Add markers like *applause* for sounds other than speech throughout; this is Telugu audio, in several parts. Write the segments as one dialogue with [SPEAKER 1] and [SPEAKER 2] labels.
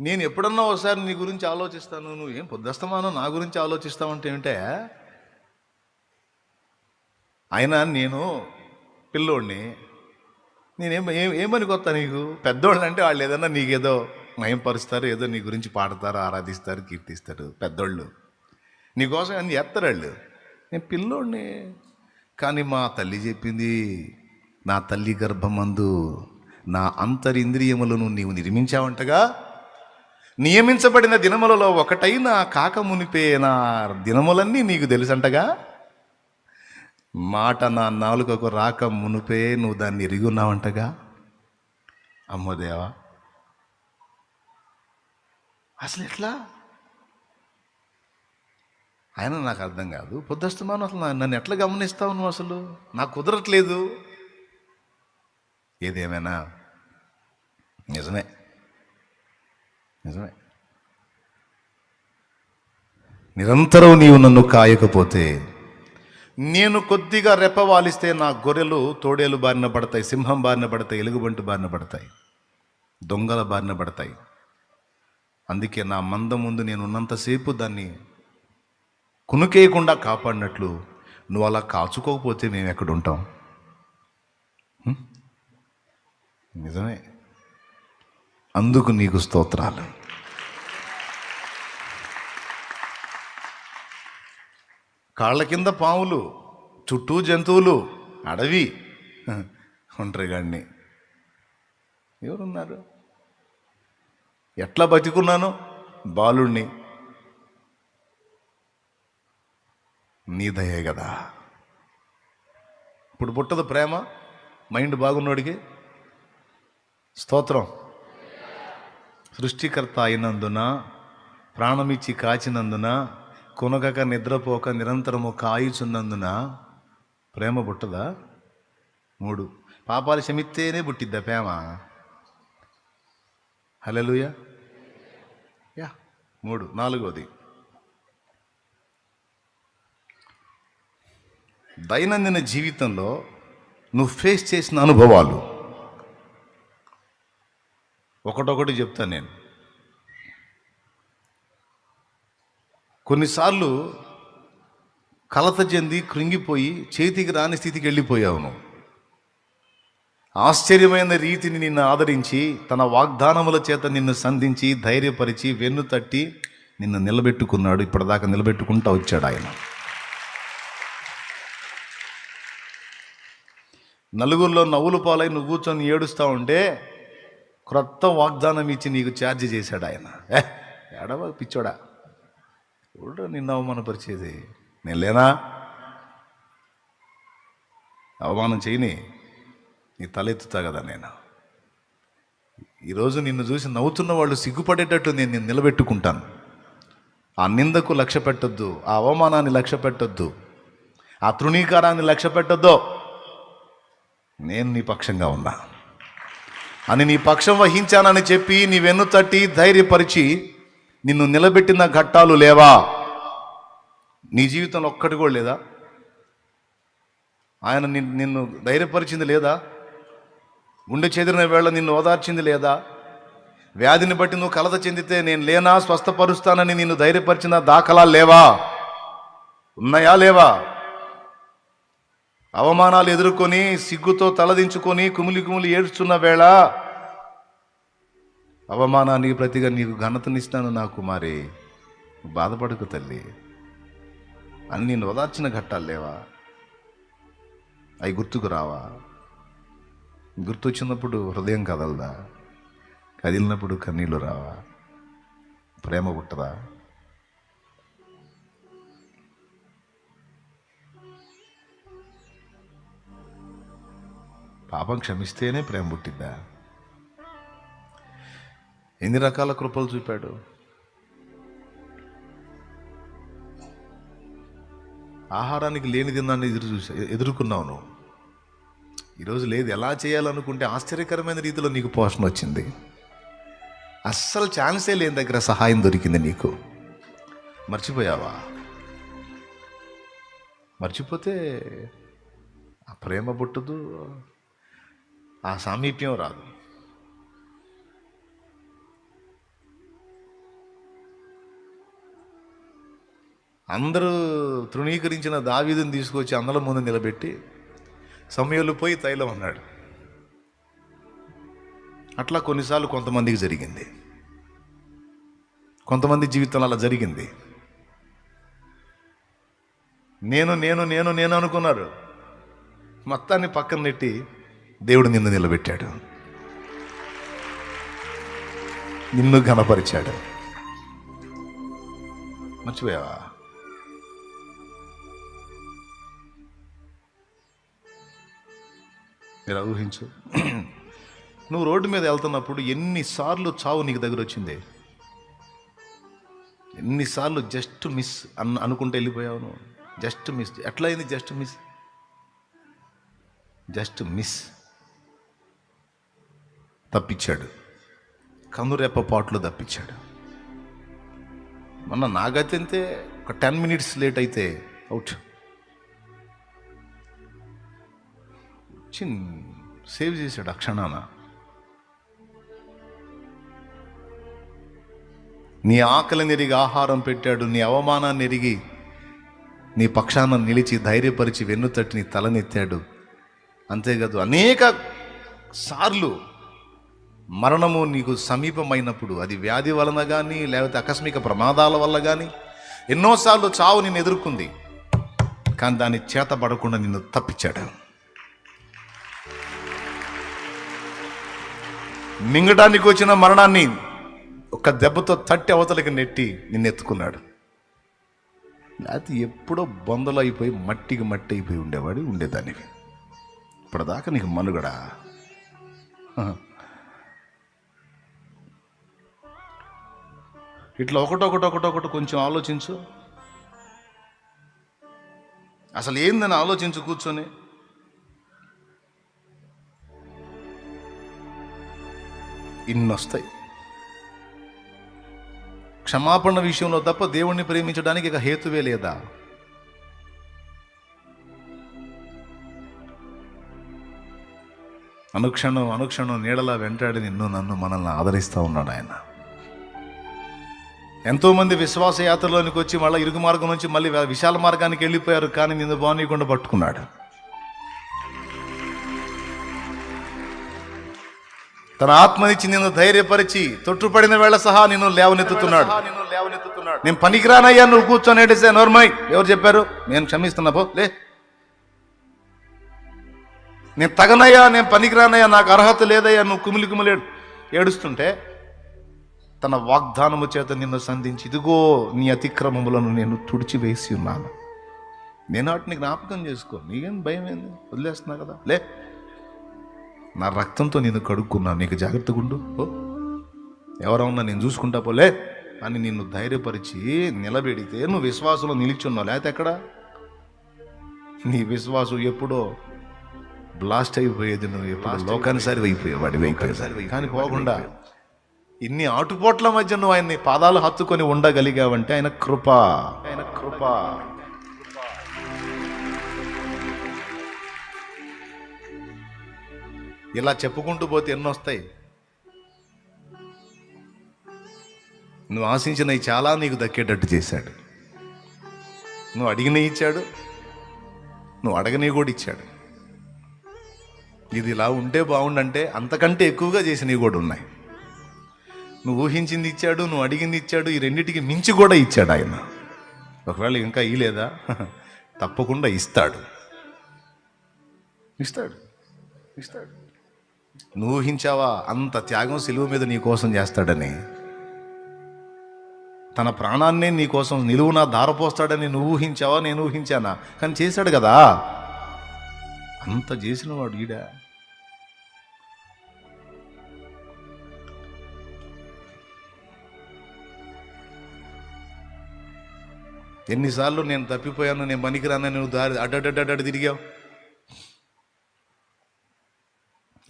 [SPEAKER 1] నేను ఎప్పుడన్నా ఒకసారి నీ గురించి ఆలోచిస్తాను నువ్వు ఏం పొద్దుస్తమానం నా గురించి ఆలోచిస్తావంటే ఏమిటే? అయినా నేను పిల్లోడిని. నేనేం ఏం ఏమని కొత్త నీకు? పెద్దోళ్ళు అంటే వాళ్ళు ఏదన్నా నీకేదో మయంపరుస్తారు ఏదో నీ గురించి పాడతారు ఆరాధిస్తారు కీర్తిస్తారు పెద్దోళ్ళు. నీకోసం అన్ని చేస్తారు వాళ్ళు. నేను పిల్లోడిని. కానీ మా తల్లి చెప్పింది నా తల్లి గర్భమందు నా అంతరింద్రియములను నీవు నిర్మించావంటగా? నియమించబడిన దినములలో ఒకటైన కాక మునిపే నా దినములన్నీ నీకు తెలుసంటగా? మాట నా నాలుకకు రాక మునిపే నువ్వు దాన్ని ఇరిగి ఉన్నావంటగా? అమ్మోదేవా అసలు ఎట్లా? ఆయన నాకు అర్థం కాదు. పొద్దుస్తున్నాను అసలు నన్ను ఎట్లా గమనిస్తావు నువ్వు అసలు? నాకు కుదరట్లేదు. ఏదేమైనా? నిజమే. నిజమే. నిరంతరం నీవు నన్ను కాయకపోతే నేను కొద్దిగా రెప్పవాలిస్తే నా గొర్రెలు తోడేలు బారిన పడతాయి సింహం బారిన పడతాయి ఎలుగుబంటి బారిన పడతాయి దొంగల బారిన పడతాయి. అందుకే నా మంద ముందు నేను ఉన్నంతసేపు దాన్ని కునుకేయకుండా కాపాడినట్లు నువ్వు అలా కాచుకోకపోతే మేము ఎక్కడ ఉంటాం? నిజమే. అందుకు నీకు స్తోత్రాలు. కాళ్ళ కింద పాములు చుట్టూ జంతువులు అడవి. ఒంటరిగాడిని ఎవరున్నారు? ఎట్లా బతికున్నాను? బాలుణ్ణి. నీ దయే కదా ఇప్పుడు పుట్టదు ప్రేమ? మైండ్ బాగున్నోడికి? స్తోత్రం. సృష్టికర్త అయినందున ప్రాణమిచ్చి కాచినందున కొనగక నిద్రపోక నిరంతరము కాయుచున్నందున ప్రేమ పుట్టదా? మూడు. పాపాలు క్షమిస్తేనే పుట్టిద్దా ప్రేమ? హలలుయ యా. మూడు. నాలుగోది దైనందిన జీవితంలో నువ్వు ఫేస్ చేసిన అనుభవాలు. ఒకటొకటి చెప్తాను నేను. కొన్నిసార్లు కలత చెంది కృంగిపోయి చేతికి రాని స్థితికి వెళ్ళిపోయావు నువ్వు. ఆశ్చర్యమైన రీతిని నిన్ను ఆదరించి తన వాగ్దానముల చేత నిన్ను సంధించి ధైర్యపరిచి వెన్ను తట్టి నిన్ను నిలబెట్టుకున్నాడు. ఇప్పటిదాకా నిలబెట్టుకుంటా వచ్చాడు ఆయన. నలుగురిలో నవ్వులు పాలై నువ్వు కూర్చొని ఏడుస్తూ ఉంటే క్రొత్త వాగ్దానం ఇచ్చి నీకు ఛార్జ్ చేశాడు ఆయన. ఏడవ పిచ్చోడా? ఎవడో నిన్ను అవమానపరిచేది? నేను లేనా? అవమానం చేయని నీ తలెత్తుతా కదా నేను? ఈరోజు నిన్ను చూసి నవ్వుతున్న వాళ్ళు సిగ్గుపడేటట్టు నేను నిన్ను నిలబెట్టుకుంటాను. ఆ నిందకు లక్ష్య పెట్టొద్దు ఆ అవమానాన్ని లక్ష్య పెట్టొద్దు ఆ తృణీకారాన్ని లక్ష్య పెట్టొద్దు. నేను నీ పక్షంగా ఉన్నా. అని నీ పక్షం వహించానని చెప్పి నీ వెన్ను తట్టి ధైర్యపరిచి నిన్ను నిలబెట్టిన ఘట్టాలు లేవా? నీ జీవితంలో ఒక్కటి కూడా లేదా? ఆయన నిన్- నిన్ను ధైర్యపరిచింది లేదా? గుండె చెదిరిన వేళ నిన్ను ఓదార్చింది లేదా? వ్యాధిని బట్టి నువ్వు కలత చెందితే నేను లేనా? స్వస్థపరుస్తానని నిన్ను ధైర్యపరిచిన దాఖలా లేవా? ఉన్నాయా లేవా? అవమానాలు ఎదుర్కొని సిగ్గుతో తలదించుకొని కుమిలి కుమిలి ఏడుస్తున్న వేళ అవమానానికి ప్రతిగా నీకు ఘనతనిస్తాను నా కుమారి. బాధపడకు తల్లి. అని నేను ఓదార్చిన ఘట్టాలు లేవా? అవి గుర్తుకు రావా? గుర్తొచ్చినప్పుడు హృదయం కదలదా? కదిలినప్పుడు కన్నీళ్ళు రావా? ప్రేమ పుట్టదా? పాపం క్షమిస్తేనే ప్రేమ పుట్టిద్దా? ఎన్ని రకాల కృపలు చూపాడు? ఆహారానికి లేని తిన్నాన్ని ఎదురు చూసా ఎదుర్కొన్నావు నువ్వు. ఈరోజు లేదు ఎలా చేయాలనుకుంటే ఆశ్చర్యకరమైన రీతిలో నీకు పోషణ వచ్చింది. అస్సలు ఛాన్సే లేని దగ్గర సహాయం దొరికింది నీకు. మర్చిపోయావా? మర్చిపోతే ఆ ప్రేమ పుట్టదు ఆ సామీప్యం రాదు. అందరూ తృణీకరించిన దావీదుని తీసుకొచ్చి అందల ముందు నిలబెట్టి సమయంలో పోయి తైలం అన్నాడు. అట్లా కొన్నిసార్లు కొంతమందికి జరిగింది. కొంతమంది జీవితంలో అలా జరిగింది. నేను నేను నేను నేను అనుకున్నారు. మొత్తాన్ని పక్కన నెట్టి దేవుడు నిన్ను నిలబెట్టాడు. నిన్ను ఘనపరిచాడు. మర్చిపోయావా? మీరు ఊహించు. *clears throat* నువ్వు రోడ్డు మీద వెళ్తున్నప్పుడు ఎన్నిసార్లు చావు నీకు దగ్గర వచ్చింది? ఎన్నిసార్లు జస్ట్ మిస్ అన్ అనుకుంటే వెళ్ళిపోయావు నువ్వు? జస్ట్ మిస్ ఎట్లా అయింది జస్ట్ మిస్ జస్ట్ మిస్ తప్పించాడు. కనురెప్ప పాటలు తప్పించాడు. మొన్న నాగైతే ఒక టెన్ మినిట్స్ లేట్ అయితే అవుట్. చిన్ సేవ్ చేశాడు ఆ క్షణాన. నీ ఆకలిని ఎరిగి ఆహారం పెట్టాడు నీ అవమానాన్ని ఎరిగి నీ పక్షాన నిలిచి ధైర్యపరిచి వెన్నుతట్టి నీ తలనెత్తాడు. అంతేకాదు అనేక సార్లు మరణము నీకు సమీపమైనప్పుడు అది వ్యాధి వలన కానీ లేకపోతే ఆకస్మిక ప్రమాదాల వల్ల కానీ ఎన్నోసార్లు చావు నిన్ను ఎదుర్కొంది. కానీ దాన్ని చేత పడకుండా నిన్ను తప్పించాడు. మింగడానికి వచ్చిన మరణాన్ని ఒక దెబ్బతో తట్టి అవతలకి నెట్టి నిన్ను ఎత్తుకున్నాడు లేకపోతే ఎప్పుడో బొందలు అయిపోయి మట్టికి మట్టి అయిపోయి ఉండేవాడు ఉండేదానివి. ఇప్పటిదాకా నీకు మనుగడా? ఇట్లా ఒకటొకటి ఒకటొకటి కొంచెం ఆలోచించు. అసలు ఏందని ఆలోచించు కూర్చొని. ఇన్నొస్తాయి. క్షమాపణ విషయంలో తప్ప దేవుణ్ణి ప్రేమించడానికి ఇక హేతువే లేదా? అనుక్షణం అనుక్షణం నీడలా వెంటాడి నిన్ను నన్ను మనల్ని ఆదరిస్తూ ఉన్నాడు ఆయన. ఎంతో మంది విశ్వాస యాత్రలోనికి వచ్చి మళ్ళీ ఇరుగు మార్గం నుంచి మళ్ళీ విశాల మార్గానికి వెళ్ళిపోయారు కానీ నిన్ను బానీయకుండా పట్టుకున్నాడు. తన ఆత్మనిచ్చి నిన్ను ధైర్యపరిచి తొట్టుపడిన వేళ సహా నిన్ను లేవనెత్తుతున్నాడు. నేను పనికిరానయ్యా నువ్వు కూర్చొని నోర్మై. ఎవరు చెప్పారు? నేను క్షమిస్తున్నా పో లే. నేను తగనయ్యా నేను పనికిరానయ్యా నాకు అర్హత లేదయ్యా నువ్వు కుమిలి కుమిలి ఏడు- ఏడుస్తుంటే తన వాగ్దానము చేత నిన్ను సంధించి ఇదిగో నీ అతిక్రమములను నేను తుడిచివేసి ఉన్నాను. నేను వాటిని జ్ఞాపకం చేసుకో. నీకేం భయం ఏంది? వదిలేస్తున్నా కదా. లే. నా రక్తంతో నేను కడుక్కున్నా నీకు జాగ్రత్తగా ఉండు. ఎవరన్నా నేను చూసుకుంటా పోలే అని నిన్ను ధైర్యపరిచి నిలబెడితే నువ్వు విశ్వాసంలో నిలిచున్నావు. లేకపోతే ఎక్కడ? నీ విశ్వాసం ఎప్పుడో బ్లాస్ట్ అయిపోయేది నువ్వు ఎప్పుడు? లోకానుసారి అయిపోయేవాడి అయిపోయేసరి కానీ పోకుండా ఇన్ని ఆటుపోట్ల మధ్య నువ్వు ఆయన్ని పాదాలు హత్తుకొని ఉండగలిగావంటే ఆయన కృప. ఆయన కృప. ఇలా చెప్పుకుంటూ పోతే ఎన్ని వస్తాయి నువ్వు ఆశించినవి చాలా నీకు దక్కేటట్టు చేశాడు. నువ్వు అడిగినవి ఇచ్చాడు. నువ్వు అడగని కూడా ఇచ్చాడు. ఇది ఇలా ఉంటే బాగుండంటే అంతకంటే ఎక్కువగా చేసినవి కూడా ఉన్నాయి. నువ్వు ఊహించింది ఇచ్చాడు నువ్వు అడిగింది ఇచ్చాడు ఈ రెండింటికి మించి కూడా ఇచ్చాడు ఆయన. ఒకవేళ ఇంకా ఇలేదా తప్పకుండా ఇస్తాడు. ఇస్తాడు. ఇస్తాడు. నువ్వు ఊహించావా? అంత త్యాగం సిలువ మీద నీ కోసం చేస్తాడని. తన ప్రాణాన్నే నీ కోసం నిలువున దారపోస్తాడని నువ్వు ఊహించావా? నేను ఊహించానా? కానీ చేశాడు కదా. అంత చేసిన వాడు ఈడ. ఎన్నిసార్లు నేను తప్పిపోయాను నేను పనికిరాను నువ్వు దారి అడ్డడ్డడ్డ తిరిగావు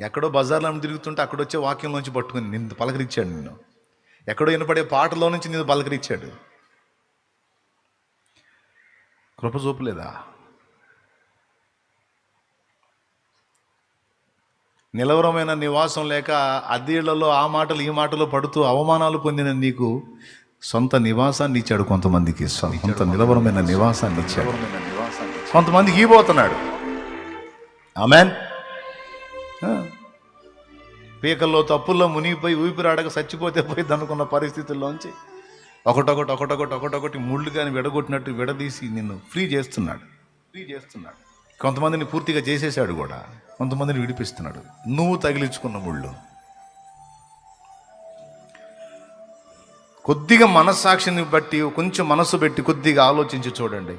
[SPEAKER 1] ఎక్కడో బజార్లో తిరుగుతుంటే అక్కడ వచ్చే వాక్యంలోంచి పట్టుకుని నిన్ను పలకరించాడు నిన్ను. ఎక్కడో వినపడే పాటలో నుంచి నిన్ను పలకరించాడు. కృప చూపలేదా? నిలవరమైన నివాసం లేక అద్దీళ్ళలో ఆ మాటలు ఈ మాటలు పడుతూ అవమానాలు పొందిన నీకు సొంత నివాసాన్ని ఇచ్చాడు కొంతమందికి. సొంత నిలవరమైన నివాసాన్ని ఇచ్చాడు. కొంతమందికి ఇవ్వబోతున్నాడు. ఆమెన్. పీకల్లో తప్పుల్లో మునిగిపోయి ఊపిరాడక చచ్చిపోతే పోయింది అనుకున్న పరిస్థితుల్లోంచి ఒకటొకటి ఒకటొకటి ఒకటొకటి ముళ్ళు కానీ విడగొట్టినట్టు విడదీసి నిన్ను ఫ్రీ చేస్తున్నాడు. ఫ్రీ చేస్తున్నాడు. కొంతమందిని పూర్తిగా చేసేసాడు కూడా. కొంతమందిని విడిపిస్తున్నాడు. నువ్వు తగిలించుకున్న ముళ్ళు. కొద్దిగా మనస్సాక్షిని బట్టి కొంచెం మనసు పెట్టి కొద్దిగా ఆలోచించి చూడండి.